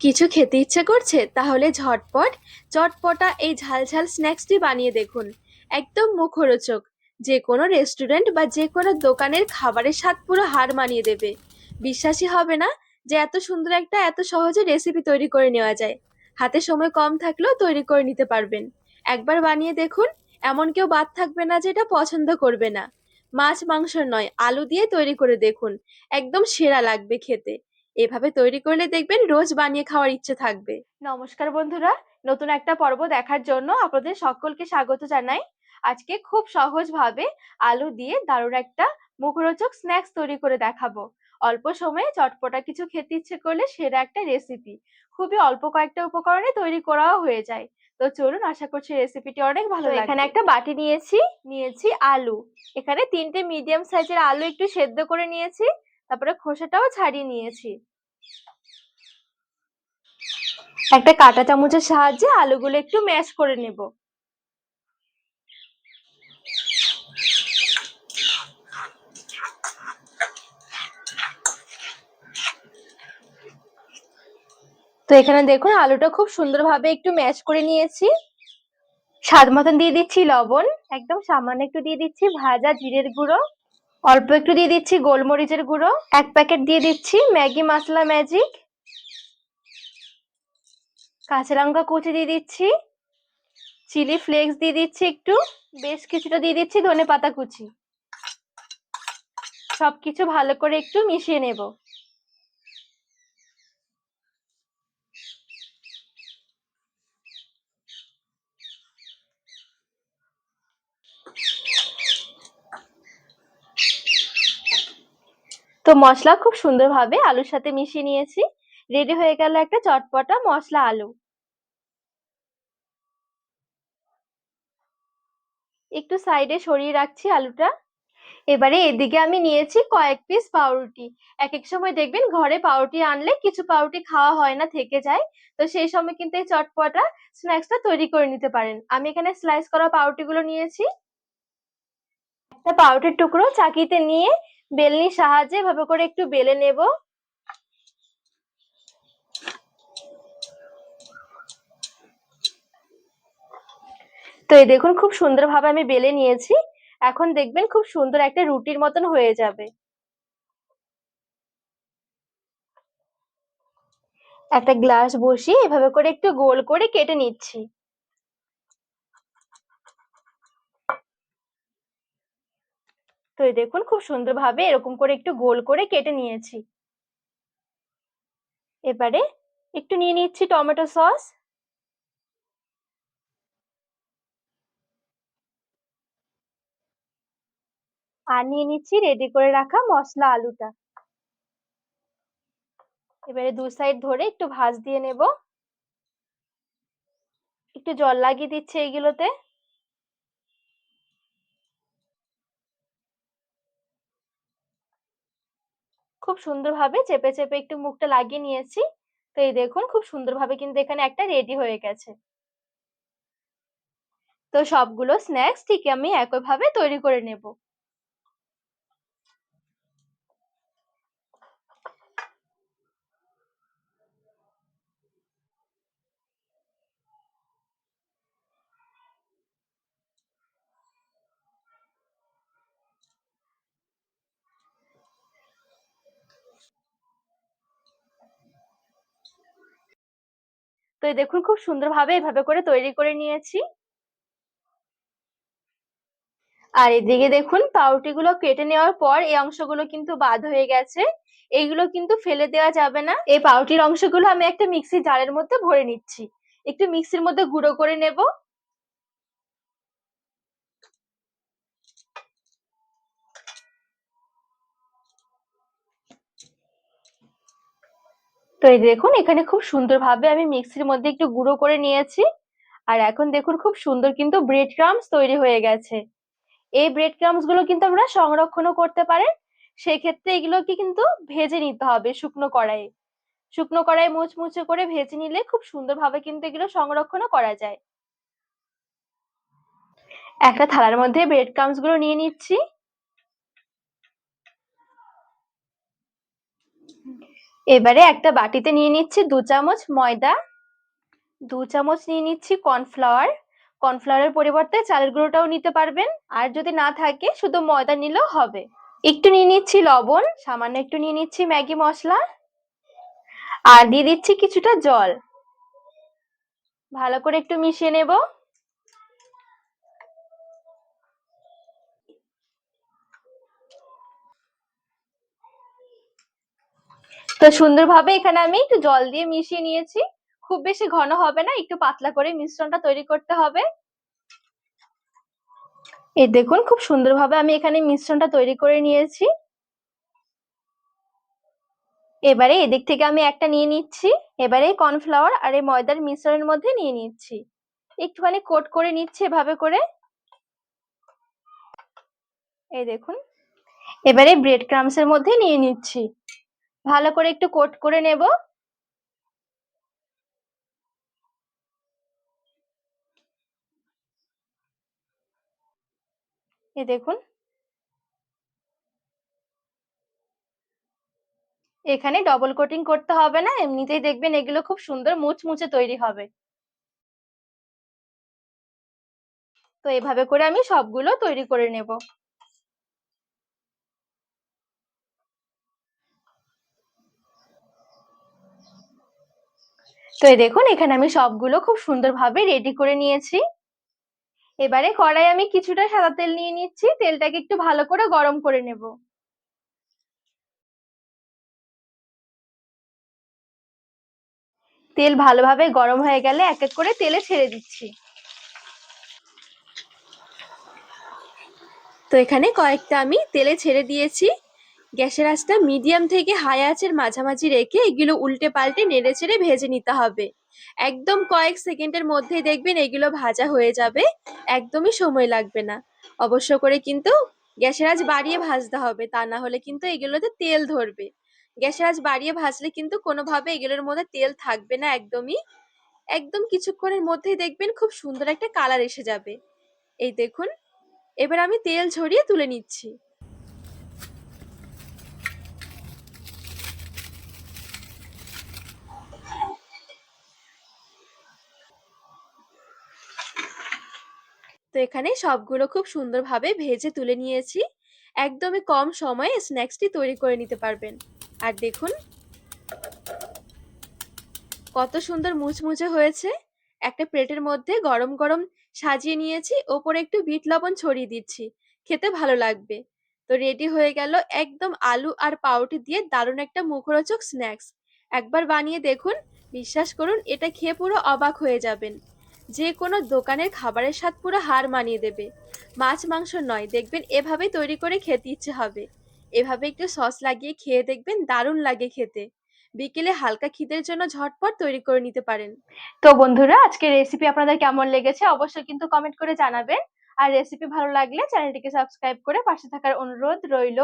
কিছু খেতে ইচ্ছে করছে? তাহলে ঝটপট, চটপটা এই ঝালঝাল স্ন্যাক্সটি বানিয়ে দেখুন। একদম মুখরোচক। যে কোনো রেস্টুরেন্ট বা যে কোনো দোকানের খাবারের স্বাদ পুরো হার মানিয়ে দেবে। বিশ্বাসই হবে না যে এত সুন্দর একটা, এত সহজে রেসিপি তৈরি করে নেওয়া যায়। হাতে সময় কম থাকলেও তৈরি করে নিতে পারবেন। একবার বানিয়ে দেখুন, এমন কেউ বাদ থাকবে না যে এটা পছন্দ করবে না। মাছ, মাংস নয়, আলু দিয়ে তৈরি করে দেখুন। একদম সেরা লাগবে খেতে। এভাবে তৈরি করলে দেখবেন রোজ বানিয়ে খাওয়ার ইচ্ছে থাকবে। নমস্কার বন্ধুরা নতুন একটা পর্ব দেখার জন্য আপনাদের সকলকে স্বাগত জানাই। আজকে খুব সহজভাবে আলু দিয়ে দারুণ একটা মুখরোচক স্ন্যাক্স তৈরি করে দেখাবো। অল্প সময়ে চটপটা কিছু খেতে ইচ্ছে করলে সেরা একটা রেসিপি খুবই অল্প কয়েকটা উপকরণে তৈরি করাও হয়ে যায়। তো চলুন আশা করছি রেসিপিটি অনেক ভালো এখানে একটা বাটি নিয়েছি নিয়েছি আলু। এখানে তিনটে মিডিয়াম সাইজের আলু একটু সেদ্ধ করে নিয়েছি। তারপরে খোসাটাও ছাড়িয়ে নিয়েছি। একটা কাঁটা চামচের সাহায্যে আলুগুলো একটু ম্যাশ করে নেব। তো এখানে দেখুন, আলুটা খুব সুন্দরভাবে একটু ম্যাশ করে নিয়েছি। স্বাদ মতন দিয়ে দিচ্ছি লবণ, একদম সামান্য একটু দিয়ে দিচ্ছি ভাজা জিরের গুঁড়ো। অল্প একটু দিয়ে দিচ্ছি গোলমরিচের গুঁড়ো, এক প্যাকেট দিয়ে দিচ্ছি ম্যাগি মশলা ম্যাজিক কাঁচা লঙ্কা কুচি দিয়ে দিচ্ছি চিলি ফ্লেক্স দিয়ে দিচ্ছি একটু, বেশ কিছুটা দিয়ে দিচ্ছি ধনে পাতা কুচি। সবকিছু ভালো করে একটু মিশিয়ে নেব। তো মশলা খুব সুন্দরভাবে আলুর সাথে মিশিয়ে নিয়েছি। রেডি হয়ে গেল একটা চটপটা মশলা আলু। একটু সাইডে সরিয়ে রাখছি আলুটা। এবারে এদিকে আমি নিয়েছি কয়েক পিস পাউরুটি। এক এক সময় দেখবেন ঘরে পাউরুটি আনলে কিছু পাউরুটি খাওয়া হয় না, থেকে যায়। তো সেই সময় কিন্তু এই চটপটা স্ন্যাক্সটা তৈরি করে নিতে পারেন। আমি এখানে স্লাইস করা পাউরুটি গুলো নিয়েছি। একটা পাউরুটির টুকরো চাকিতে নিয়ে বেলনির সাহায্যে এভাবে করে একটু বেলে নেব। তো এই দেখুন, খুব সুন্দরভাবে আমি বেলে নিয়েছি। এখন দেখবেন খুব সুন্দর একটা রুটির মতন হয়ে যাবে। একটা গ্লাস বসিয়ে এভাবে করে একটু গোল করে কেটে নিচ্ছি। তো এই দেখুন খুব সুন্দরভাবে এরকম করে একটু গোল করে কেটে নিয়েছি। এবারে একটু নিয়ে নিচ্ছি টমেটো সস। আর নিয়ে নিচ্ছি রেডি করে রাখা মশলা আলুটা। এবারে দু সাইড ধরে একটু ভাজ দিয়ে নেব। একটু জল লাগিয়ে দিচ্ছে এইগুলোতে। খুব সুন্দরভাবে চেপে চেপে একটু মুখটা লাগিয়ে নিয়েছি। তো এই দেখুন খুব সুন্দরভাবে কিন্তু এখানে একটা রেডি হয়ে গেছে। তো সবগুলো স্ন্যাক্স ঠিক আমি একইভাবে তৈরি করে নেব। তো এই দেখুন, খুব সুন্দরভাবে এভাবে করে তৈরি করে নিয়েছি। আর এদিকে দেখুন পাউটিগুলো কেটে নেওয়ার পর এই অংশগুলো কিন্তু বাদ হয়ে গেছে। এইগুলো কিন্তু ফেলে দেওয়া যাবে না। এই পাউটির অংশগুলো আমি একটা মিক্সি জারের মধ্যে ভরে নিচ্ছি। একটু মিক্সির মধ্যে গুঁড়ো করে নেব। তো এই দেখুন, এখানে খুব সুন্দরভাবে আমি মিক্সির মধ্যে একটু গুঁড়ো করে নিয়েছি। আর এখন দেখুন, খুব সুন্দর কিন্তু ব্রেড ক্রামস তৈরি হয়ে গেছে। এই ব্রেড ক্রামসগুলো কিন্তু আমরা সংরক্ষণও করতে পারেন। সেক্ষেত্রে এগুলোকে কিন্তু ভেজে নিতে হবে শুকনো কড়াইয়ে। শুকনো কড়াই মুচমুচে করে ভেজে নিলে খুব সুন্দরভাবে কিন্তু এগুলো সংরক্ষণও করা যায়। একটা থালার মধ্যে ব্রেড ক্রামসগুলো নিয়ে নিচ্ছি। এবারে একটা বাটিতে নিয়ে নিচ্ছি দু চামচ ময়দা, দু চামচ নিয়ে নিচ্ছি কর্নফ্লাওয়ার। কর্নফ্লাওয়ারের পরিবর্তে চালের গুঁড়োটাও নিতে পারবেন। আর যদি না থাকে, শুধু ময়দা নিলেও হবে। একটু নিয়ে নিচ্ছি লবণ, সামান্য একটু নিয়ে নিচ্ছি ম্যাগি মশলা। আর দিয়ে দিচ্ছি কিছুটা জল। ভালো করে একটু মিশিয়ে নেব। তো সুন্দরভাবে এখানে আমি একটু জল দিয়ে মিশিয়ে নিয়েছি। খুব বেশি ঘন হবে না, একটু পাতলা করে মিশ্রণটা তৈরি করতে হবে। এই দেখুন, খুব সুন্দরভাবে আমি এখানে মিশ্রণটা তৈরি করে নিয়েছি। এবারে এদিক থেকে আমি একটা নিয়ে নিচ্ছি। এবারে কর্নফ্লাওয়ার আর এই ময়দার মিশ্রণের মধ্যে নিয়ে নিচ্ছি। একটুখানি কোট করে নিচ্ছি এভাবে করে। এই দেখুন, এবারে ব্রেড ক্রামস এর মধ্যে নিয়ে নিচ্ছি। ভালো করে একটু কোট করে নেব। এই দেখুন। এখানে ডবল কোটিং করতে হবে না, এমনিতেই দেখবেন এগুলো খুব সুন্দর মুচমুচে তৈরি হবে। তো এভাবে করে আমি সবগুলো তৈরি করে নেব। তো এই দেখুন, এখানে আমি সবগুলো খুব সুন্দরভাবে রেডি করে নিয়েছি। এবারে কড়াই আমি কিছুটা সাদা তেল নিয়ে নিচ্ছি। তেলটাকে একটু ভালো করে গরম করে নেব। তেল ভালোভাবে গরম হয়ে গেলে এক এক করে তেলে ছেড়ে দিচ্ছি। তো এখানে কয়েকটা আমি তেলে ছেড়ে দিয়েছি। গ্যাসের আঁচটা মিডিয়াম থেকে হাই আঁচের মাঝামাঝি রেখে এগুলো উল্টে পাল্টে নেড়ে ছেড়ে ভেজে নিতে হবে। একদম কয়েক সেকেন্ডের মধ্যেই দেখবেন এগুলো ভাজা হয়ে যাবে। একদমই সময় লাগবে না। অবশ্য করে কিন্তু গ্যাসের আঁচ বাড়িয়ে ভাজতে হবে, তা না হলে কিন্তু এগুলোতে তেল ধরবে। গ্যাসের আঁচ বাড়িয়ে ভাজলে কিন্তু কোনোভাবে এগুলোর মধ্যে তেল থাকবে না একদমই। একদম কিছুক্ষণের মধ্যেই দেখবেন খুব সুন্দর একটা কালার এসে যাবে। এই দেখুন, এবার আমি তেল ঝরিয়ে তুলে নিচ্ছি। তো এখানে সবগুলো খুব সুন্দরভাবে ভেজে তুলে নিয়েছি। একদমই কম সময়ে স্ন্যাক্সটি তৈরি করে নিতে পারবেন। আর দেখুন। কত সুন্দর মুচমুচে হয়েছে। একটা প্লেটের মধ্যে গরম গরম সাজিয়ে নিয়েছি, ওপরে একটু বিট লবণ ছড়িয়ে দিচ্ছি। খেতে ভালো লাগবে। তো রেডি হয়ে গেল একদম আলু আর পাউরুটি দিয়ে দারুণ একটা মুখরোচক স্ন্যাক্স। একবার বানিয়ে দেখুন, বিশ্বাস করুন, এটা খেয়ে পুরো অবাক হয়ে যাবেন। যে কোনো দোকানের খাবারের স্বাদ পুরো হার মানিয়ে দেবে। মাছ, মাংস নয়, দেখবেন এভাবেই তৈরি করে খেতে ইচ্ছে হবে। এভাবে একটু সস লাগিয়ে খেয়ে দেখবেন দারুণ লাগে খেতে। বিকেলে হালকা খিদের জন্য ঝটপট তৈরি করে নিতে পারেন। তো বন্ধুরা, আজকের রেসিপি আপনাদের কেমন লেগেছে অবশ্যই কিন্তু কমেন্ট করে জানাবেন। আর রেসিপি ভালো লাগলে চ্যানেলটিকে সাবস্ক্রাইব করে পাশে থাকার অনুরোধ রইল।